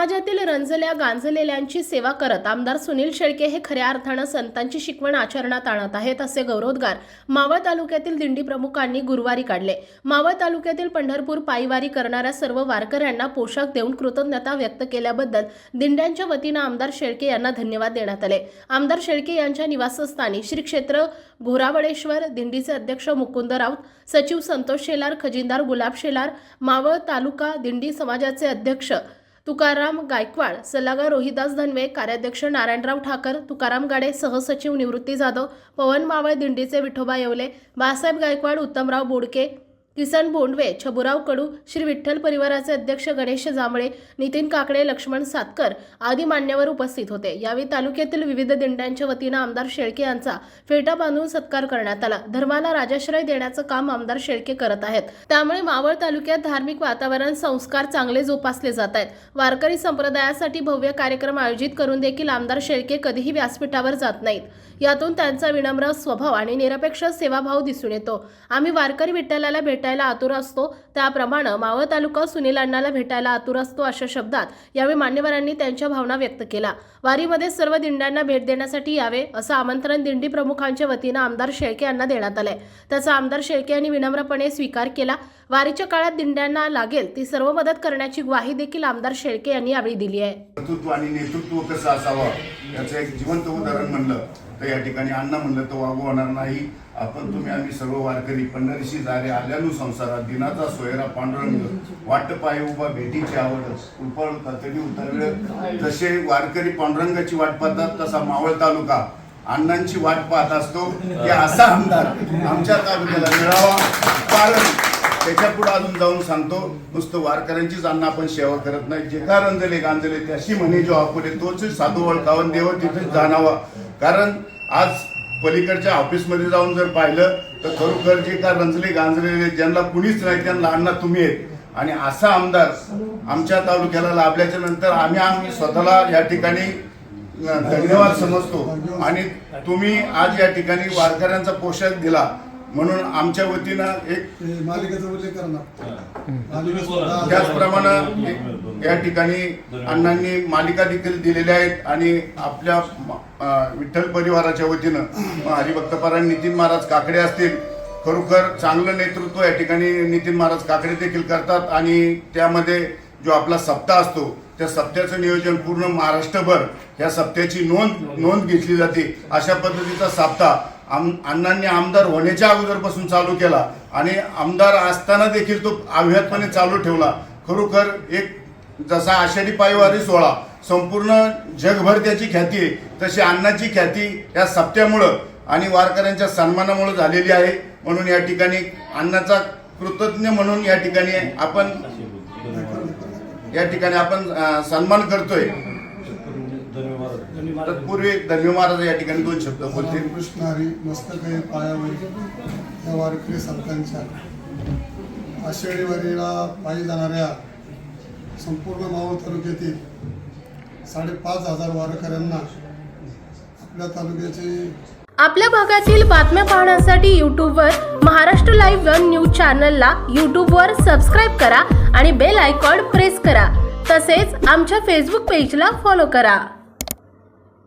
समाजातील रंजल्या गांजलेल्यांची सेवा करत आमदार सुनील शेळके हे खऱ्या अर्थानं संतांची शिकवण आचरणात आणत आहेत असे गौरवोद्गार मावळ तालुक्यातील दिंडी प्रमुखांनी गुरुवारी काढले. मावळ तालुक्यातील पंढरपूर पायवारी करणाऱ्या सर्व वारकऱ्यांना पोशाख देऊन कृतज्ञता व्यक्त केल्याबद्दल दिंड्यांच्या वतीनं आमदार शेळके यांना धन्यवाद देण्यात आले. आमदार शेळके यांच्या निवासस्थानी श्री क्षेत्र घोरावडेश्वर दिंडीचे अध्यक्ष मुकुंद राऊत सचिव संतोष शेलार खजिनदार गुलाब शेलार मावळ तालुका दिंडी समाजाचे अध्यक्ष तुकाराम गायकवाड सल्लागार रोहिदास धनवे कार्याध्यक्ष नारायणराव ठाकर तुकाराम गाडे सहसचिव निवृत्ती जाधव पवन मावळ दिंडीचे विठोबा येवले बाळासाहेब गायकवाड उत्तमराव बोडके किसन बोंडवे छबुराव कडू श्री विठ्ठल परिवाराचे अध्यक्ष गणेश जांभळे नितीन काकडे लक्ष्मण सातकर आदी मान्यवर उपस्थित होते. यावेळी तालुक्यातील विविध दिंड्यांच्या वतीनं आमदार शेळके यांचा फेटा बांधून सत्कार करण्यात आला. धर्माला राजाश्रय देण्याचं काम आमदार शेळके करत आहेत. त्यामुळे मावळ तालुक्यात धार्मिक वातावरण संस्कार चांगले जोपासले जात आहेत. वारकरी संप्रदायासाठी भव्य कार्यक्रम आयोजित करून देखील आमदार शेळके कधीही व्यासपीठावर जात नाहीत. यातून त्यांचा विनम्र स्वभाव आणि निरपेक्ष सेवाभाव दिसून येतो. आम्ही वारकरी विठ्ठलाला भेट भेटायला आतुर असतो. त्याप्रमाणे मावळ तालुका सुनील अण्णाला भेटायला आतुर असतो अशा शब्दात यावेळी मान्यवरांनी त्यांच्या भावना व्यक्त केला वारीमध्ये सर्व दिंड्यांना भेट देण्यासाठी यावे असं आमंत्रण दिंडी प्रमुखांच्या वतीनं आमदार शेळके यांना देण्यात आलंय. त्याचा आमदार शेळके यांनी विनम्रपणे स्वीकार केला. वारीच्या काळात दिंड्यांना लागेल ती सर्व मदत करण्याची ग्वाही देखील आमदार शेळके यांनी यावेळी दिली आहे. कर्तृत्व आणि नेतृत्व कसं असावं? याचं एक जिवंत उदाहरण म्हणलं. तर या ठिकाणी अण्णा म्हणलं तर वागू होणार नाही. आपण तुम्ही आम्ही सर्व वारकरी पंढरीशी जारे आल्यानु संसारात दिनाचा सोयरा पांडुरंग वाट पाय उभा भेटीची आवड उफळ तरी उतरवे जसे वारकरी पांडुरंगाची वाट पाहतात तसा मावळ तालुका अण्णांची वाट पाहत असतो. की असा आमदार आमच्या तालुक्याला मिळावा. कारण त्याच्या पुढे अजून जाऊन सांगतो नुसतं वारकऱ्यांचीच अन्न आपण सेवा करत नाही. जे का रंजले गांजले त्याशी म्हणे जो आपुले तोच साधू वळकावन देव तिथेच जाणावा. कारण आज पलीकडच्या ऑफिसमध्ये जाऊन जर पाहिलं तर खरोखर जे का रंजले गांजलेले ज्यांना कुणीच नाही त्यांना अण्णा तुम्ही आहेत. आणि असा आमदार आमच्या तालुक्याला लाभल्याच्या नंतर आम्ही आम्ही स्वतःला या ठिकाणी धन्यवाद समजतो. आणि तुम्ही आज या ठिकाणी वारकऱ्यांचा पोशाख दिला. म्हणून आमच्या वतीनं एक ते मालिकेचा उल्लेख करा ना मालिका सुद्धा- त्याचप्रमाणे या ठिकाणी अण्णांनी मालिका देखील दिलेल्या आहेत आणि आपल्या विठ्ठल परिवाराच्या वतीनं हरिभक्तपरायण नितीन महाराज काकडे असतील. खरोखर चांगलं नेतृत्व या ठिकाणी नितीन महाराज काकडे देखील करतात आणि त्यामध्ये जो आपला सप्ताह असतो त्या सप्त्याचं नियोजन पूर्ण महाराष्ट्रभर या सप्त्याची नोंद नोंद घेतली जाते. अशा पद्धतीचा सप्ताह आम अण्णांनी आमदार होण्याच्या अगोदरपासून चालू केला आणि आमदार असताना देखील तो अव्याहतपणे चालू ठेवला. खरोखर एक जसा आषाढी पायवारी सोहळा संपूर्ण जगभर त्याची ख्याती आहे तशी अण्णाची ख्याती या सप्त्यामुळं आणि वारकऱ्यांच्या सन्मानामुळे झालेली आहे. म्हणून या ठिकाणी अण्णाचा कृतज्ञ म्हणून या ठिकाणी आपण या ठिकाणी आपण सन्मान करतोय. तत्पूर्वी धन्य महाराज या ठिकाणी दोन शब्द बोलतील. कृष्ण हरी मस्तक पायावर. या वारकरी संतांच्या. आषाढी वारीला पायी जाणाऱ्या संपूर्ण मावळ तालुक्यातील साडेपाच हजार वारकऱ्यांना आपल्या तालुक्याचे आपल्या भागातील बातम्या पाहण्यासाठी यूट्यूबवर महाराष्ट्र लाईव्ह वन न्यूज चॅनलला यूट्यूबवर सबस्क्राईब करा आणि बेल आयकॉन प्रेस करा. तसेच आमच्या फेसबुक पेजला फॉलो करा.